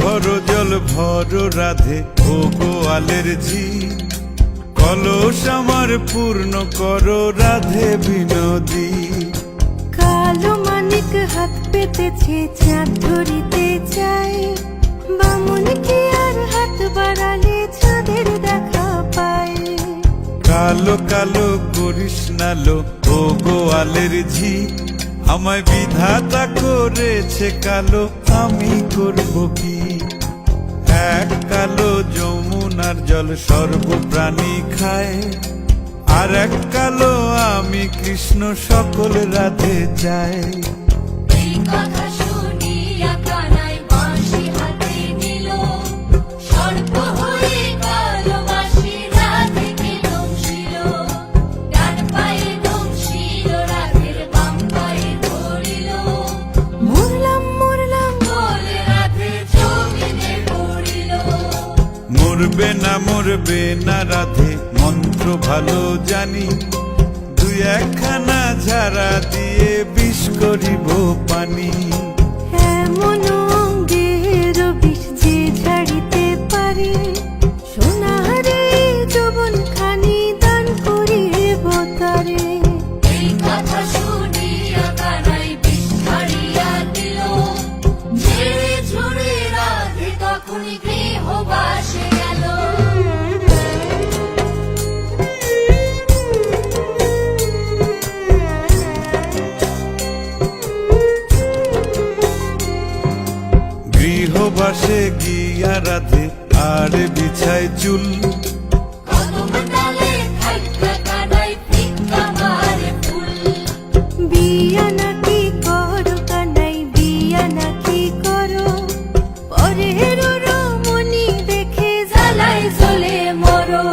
ভর জল ভর রাধে ও গোয়ালের ঝি কলস আমার পূর্ণ করো রাধে বিনোদী। কালো মানিক হাত পেতেছে চাঁদ ধরিতে চায়। বামুন কি আর হাত বাড়ালে চাঁদের দেখা পায়। কালো কালো করিস নালো ও গোয়ালের ঝি আমায় বিধাতা করেছে কালো, আমি করব কি? এক কালো যমুনার জল সর্বপ্রাণী খায়, আর এক কালো আমি কৃষ্ণ সকল রাধে চাই মরবে না মরবে না রাধে। মন্ত্র ভালো জানি। দুই একখানা ঝাড়া দিয়ে বিষ করিব পানি। এমন অঙ্গের বিষ যে ঝাড়িতে পারে। গৃহবাসে গিয়া রাধে আর বিছায় চুল। বিয়া নাকি করো কানাই বিয়া নাকি করো? পরের রমণী দেখে মরো।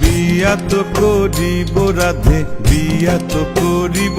বিয়া তো করিব রাধে বিয়া তো করিব।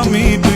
আমি